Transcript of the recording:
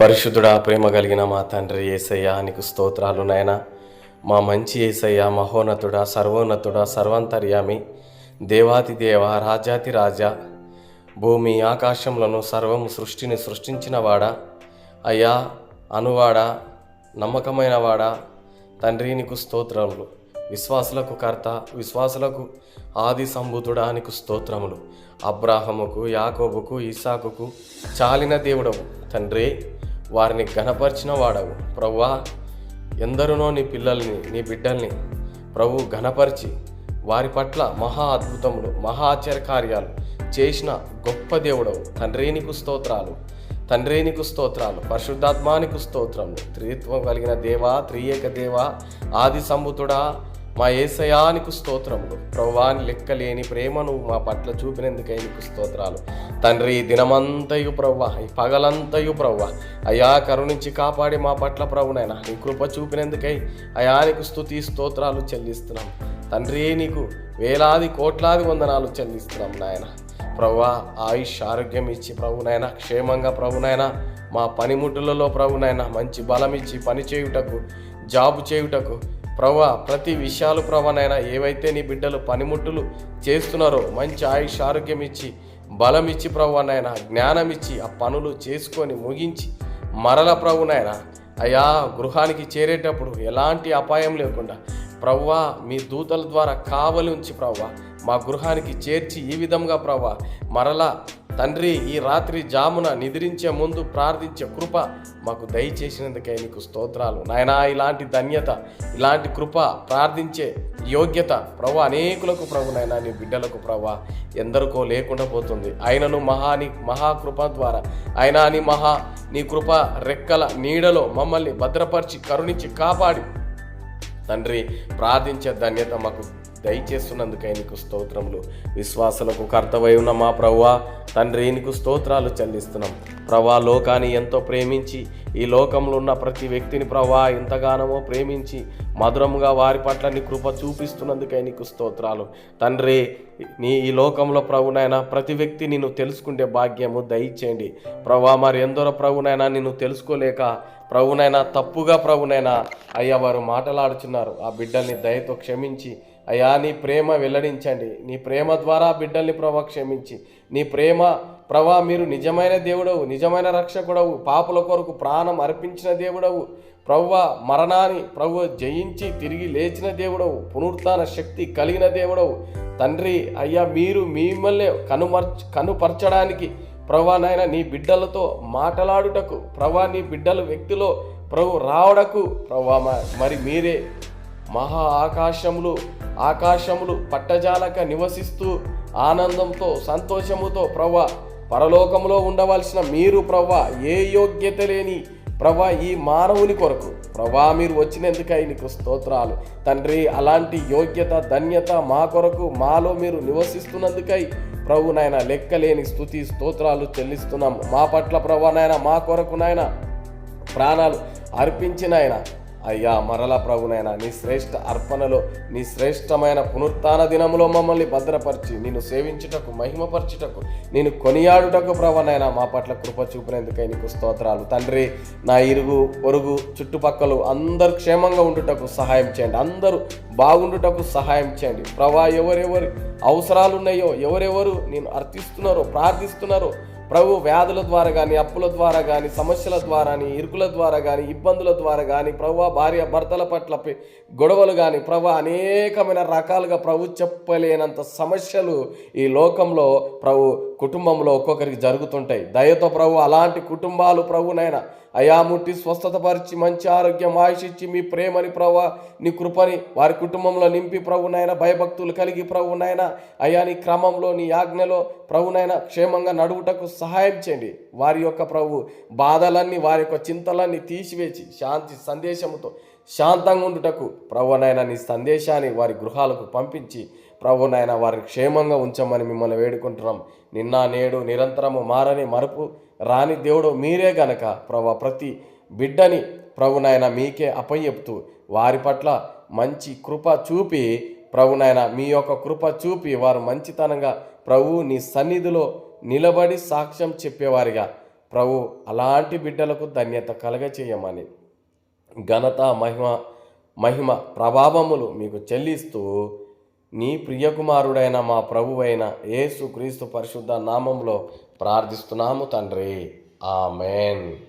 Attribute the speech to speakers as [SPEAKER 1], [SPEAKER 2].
[SPEAKER 1] పరిశుద్ధుడా ప్రేమ కలిగిన మా తండ్రి ఏసయ్యా నీకు స్తోత్రాలు నాయన. మా మంచి ఏసయ్య మహోన్నతుడా సర్వోన్నతుడా సర్వంతర్యామి దేవాతి దేవ రాజాతి రాజా భూమి ఆకాశంలోను సర్వం సృష్టిని సృష్టించినవాడా అయ్యా అనువాడా నమ్మకమైనవాడా తండ్రి నీకు స్తోత్రములు. విశ్వాసులకు కర్త విశ్వాసులకు ఆది సంభూతుడా నీకు స్తోత్రములు. అబ్రాహముకు యాకోబుకు ఇసాకుకు చాలిన దేవుడవు. తండ్రి వారిని ఘనపరిచిన వాడవు. ప్రవ్వా ఎందరునో నీ పిల్లల్ని నీ బిడ్డల్ని ప్రభు ఘనపరిచి వారి పట్ల మహా అద్భుతములు మహా ఆశ్చర్య కార్యాలు చేసిన గొప్ప దేవుడవు. తండ్రేనికు స్తోత్రాలు తండ్రేనికు స్తోత్రాలు పరిశుద్ధాత్మానికి స్తోత్రములు. త్రిత్వం కలిగిన దేవా త్రియేక దేవా ఆది సంబుతుడా మా ఏసయానికి స్తోత్రములు. ప్రవ్వాని లెక్కలేని ప్రేమను మా పట్ల చూపినందుకై నీకు స్తోత్రాలు. తండ్రి దినమంతయు ప్రవ్వ ఈ పగలంతయు ప్రవ్వ అయా కరుణించి కాపాడి మా పట్ల ప్రభునైనా నీ కృప చూపినందుకై అయానికి స్థుతి స్తోత్రాలు చెల్లిస్తున్నాం. తండ్రి నీకు వేలాది కోట్లాది వందనాలు చెల్లిస్తున్నాం నాయన. ప్రవ్వా ఆయుష్ ఆరోగ్యం ఇచ్చి ప్రభునైనా క్షేమంగా ప్రభునైనా మా పనిముట్టులలో ప్రభునైనా మంచి బలం ఇచ్చి పని చేయుటకు జాబు చేయుటకు ప్రభా ప్రతి విషయాలు ప్రభనైనా ఏవైతే నీ బిడ్డలు పనిముట్టులు చేస్తున్నారో మంచి ఆయుష్ ఆరోగ్యం ఇచ్చి బలం ఇచ్చి ప్రభునైనా జ్ఞానం ఇచ్చి ఆ పనులు చేసుకొని ముగించి మరల ప్రభునైనా అయా గృహానికి చేరేటప్పుడు ఎలాంటి అపాయం లేకుండా ప్రవ్వా మీ దూతల ద్వారా కావలి ఉంచి ప్రవ్వా మా గృహానికి చేర్చి ఈ విధంగా ప్రవ్వా మరలా తండ్రి ఈ రాత్రి జామున నిద్రించే ముందు ప్రార్థించే కృప మాకు దయచేసినందుకే నీకు స్తోత్రాలు. నాయనా ఇలాంటి ధన్యత ఇలాంటి కృప ప్రార్థించే యోగ్యత ప్రభు అనేకులకు ప్రభు నైనా నీ బిడ్డలకు ప్రభు ఎందరికో లేకుండా పోతుంది. ఆయనను మహాని మహాకృప ద్వారా ఆయన నీ మహా నీ కృప రెక్కల నీడలో మమ్మల్ని భద్రపరిచి కరుణించి కాపాడి. తండ్రి ప్రార్థించే ధన్యత మాకు దయచేస్తున్నందుకు ఆయనకు స్తోత్రములు. విశ్వాసులకు కర్తవై ఉన్న మా ప్రవ్వా తండ్రి నీకు స్తోత్రాలు చెల్లిస్తున్నాం. ప్రవా లోకాన్ని ఎంతో ప్రేమించి ఈ లోకంలో ఉన్న ప్రతి వ్యక్తిని ప్రవా ఎంతగానో ప్రేమించి మధురముగా వారి పట్ల నీ కృప చూపిస్తున్నందుకై నీకు స్తోత్రాలు. తండ్రి నీ ఈ లోకంలో ప్రభునైనా ప్రతి వ్యక్తి నిన్ను తెలుసుకుంటే భాగ్యము దయచేయండి. ప్రభా మరి ఎందరో ప్రభునైనా నిన్ను తెలుసుకోలేక ప్రభునైనా తప్పుగా ప్రభునైనా అయ్యా వారు మాటలాడుచున్నారు. ఆ బిడ్డల్ని దయతో క్షమించి అయ్యా నీ ప్రేమ వెల్లడించండి. నీ ప్రేమ ద్వారా బిడ్డల్ని ప్రభా క్షమించి. నీ ప్రేమ ప్రభా మీరు నిజమైన దేవుడవు నిజమైన రక్షకుడవు పాపుల కొరకు ప్రాణం అర్పించిన దేవుడవు. ప్రవ్వ మరణాన్ని ప్రభు జయించి తిరిగి లేచిన దేవుడవు పునరుత్న శక్తి కలిగిన దేవుడవు. తండ్రి అయ్యా మీరు మిమ్మల్ని కనుమర్చ కనుపరచడానికి ప్రభా నాయన నీ బిడ్డలతో మాట్లాడుటకు ప్రభా నీ బిడ్డల వ్యక్తిలో ప్రభు రావడకు ప్రభా మరి మీరే మహా ఆకాశములు ఆకాశములు పట్టజాలక నివసిస్తూ ఆనందంతో సంతోషముతో ప్రవ్వ పరలోకంలో ఉండవలసిన మీరు ప్రవ్వ ఏ యోగ్యత లేని ప్రభా ఈ మానవుని కొరకు. ప్రభా మీరు వచ్చినందుకై నీకు స్తోత్రాలు. తండ్రి అలాంటి యోగ్యత ధన్యత మా కొరకు మాలో మీరు నివసిస్తున్నందుకై ప్రభు నాయన లెక్కలేని స్థుతి స్తోత్రాలు చెల్లిస్తున్నాం మా పట్ల ప్రభా నాయన మా కొరకు నాయన ప్రాణాలు అర్పించిన ఆయన అయ్యా మరల ప్రభునైనా నీ శ్రేష్ఠ అర్పణలో నీ శ్రేష్టమైన పునరుత్న దినములో మమ్మల్ని భద్రపరిచి నిన్ను సేవించుటకు మహిమపరచుటకు నేను కొనియాడుటకు ప్రభనైనా మా పట్ల కృప చూపినందుకై నీకు స్తోత్రాలు. తండ్రి నా ఇరుగు పొరుగు చుట్టుపక్కల అందరు క్షేమంగా ఉండుటకు సహాయం చేయండి. అందరూ బాగుండుటకు సహాయం చేయండి. ప్రభా ఎవరెవరి అవసరాలు ఉన్నాయో ఎవరెవరు నేను అర్థిస్తున్నారో ప్రార్థిస్తున్నారో ప్రభు వ్యాధుల ద్వారా కానీ అప్పుల ద్వారా కానీ సమస్యల ద్వారా కానీ ఇరుకుల ద్వారా కానీ ఇబ్బందుల ద్వారా కానీ ప్రభు భార్య భర్తల పట్ల గొడవలు కానీ ప్రభు అనేకమైన రకాలుగా ప్రభు చెప్పలేనంత సమస్యలు ఈ లోకంలో ప్రభు కుటుంబంలో ఒక్కొక్కరికి జరుగుతుంటాయి. దయతో ప్రభు అలాంటి కుటుంబాలు ప్రభునైనా అయా ముట్టి స్వస్థత పరిచి మంచి ఆరోగ్యం ఆశించి మీ ప్రేమని ప్రభు నీ కృపని వారి కుటుంబంలో నింపి ప్రభునైనా భయభక్తులు కలిగి ప్రభునైనా అయా నీ క్రమంలో నీ ఆజ్ఞలో ప్రభునైనా క్షేమంగా నడువుటకు సహాయం చేయండి. వారి యొక్క ప్రభు బాధలన్నీ వారి యొక్క చింతలన్నీ తీసివేసి శాంతి సందేశముతో శాంతంగా ఉండుటకు ప్రభునైనా నీ సందేశాన్ని వారి గృహాలకు పంపించి ప్రభునైనా వారిని క్షేమంగా ఉంచమని మిమ్మల్ని వేడుకుంటున్నాం. నిన్న నేడు నిరంతరము మారని మరపు రాని దేవుడు మీరే గనక ప్రభు ప్రతి బిడ్డని ప్రభునాయన మీకే అప్పయ్యపుతూ వారి పట్ల మంచి కృప చూపి ప్రభునైనా మీ యొక్క కృప చూపి వారు మంచితనంగా ప్రభు నీ సన్నిధిలో నిలబడి సాక్ష్యం చెప్పేవారిగా ప్రభు అలాంటి బిడ్డలకు ధన్యత కలగచేయమని ఘనత మహిమ మహిమ ప్రభావములు మీకు చెల్లిస్తూ నీ ప్రియకుమారుడైన మా ప్రభువైన యేసు క్రీస్తు పరిశుద్ధ నామంలో ప్రార్థిస్తున్నాము తండ్రి. ఆమెన్.